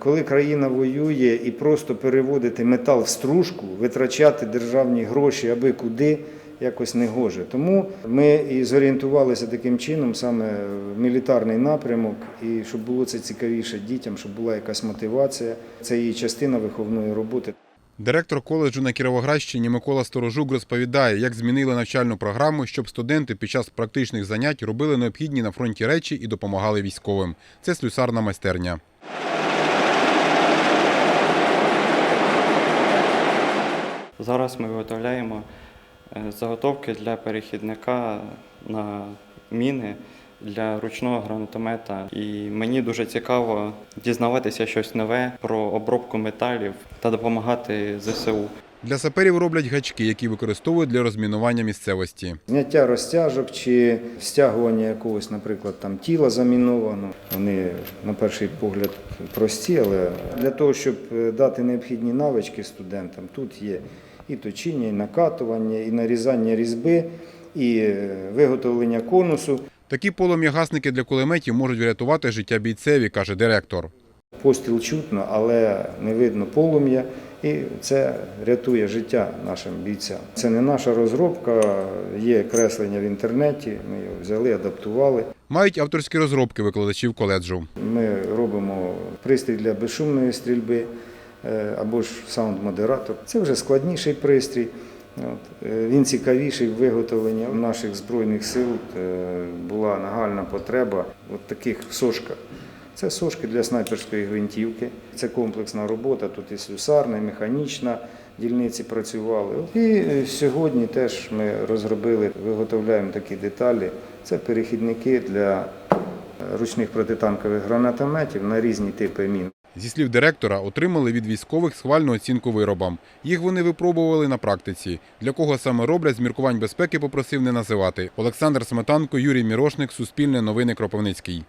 Коли країна воює і просто переводити метал в стружку, витрачати державні гроші аби куди, якось не гоже. Тому ми і зорієнтувалися таким чином саме в мілітарний напрямок, і щоб було це цікавіше дітям, щоб була якась мотивація. Це і частина виховної роботи. Директор коледжу на Кіровоградщині Микола Сторожук розповідає, як змінили навчальну програму, щоб студенти під час практичних занять робили необхідні на фронті речі і допомагали військовим. Це слюсарна майстерня. Зараз ми виготовляємо е, заготовки для перехідника на міни для ручного гранатомета. І мені дуже цікаво дізнаватися щось нове про обробку металів та допомагати ЗСУ. Для саперів роблять гачки, які використовують для розмінування місцевості. Зняття розтяжок чи стягування якогось, наприклад, там тіла заміновано. Вони на перший погляд прості, але для того, щоб е, дати необхідні навички студентам, тут є і точіння, і накатування, і нарізання різьби, і е, виготовлення конусу. Такі полум'ягасники для кулеметів можуть врятувати життя бійцеві, каже директор. Постріл чутно, але не видно полум'я, і це рятує життя нашим бійцям. Це не наша розробка, є креслення в інтернеті. Ми його взяли, адаптували. Мають авторські розробки викладачів коледжу. Ми робимо пристрій для безшумної стрільби або ж саунд-модератор. Це вже складніший пристрій. Е, Він цікавіший в виготовленні наших збройних сил. е, Була нагальна потреба от таких сошках. Це сошки для снайперської гвинтівки. Це комплексна робота. Тут і слюсарна, і механічна дільниці працювали. І е, сьогодні теж ми розробили, виготовляємо такі деталі. Це перехідники для ручних протитанкових гранатометів на різні типи мін. Зі слів директора, отримали від військових схвальну оцінку виробам. Їх вони випробували на практиці. Для кого саме роблять, з міркувань безпеки попросив не називати. Олександр Сметанко, Юрій Мірошник, Суспільне новини Кропивницький.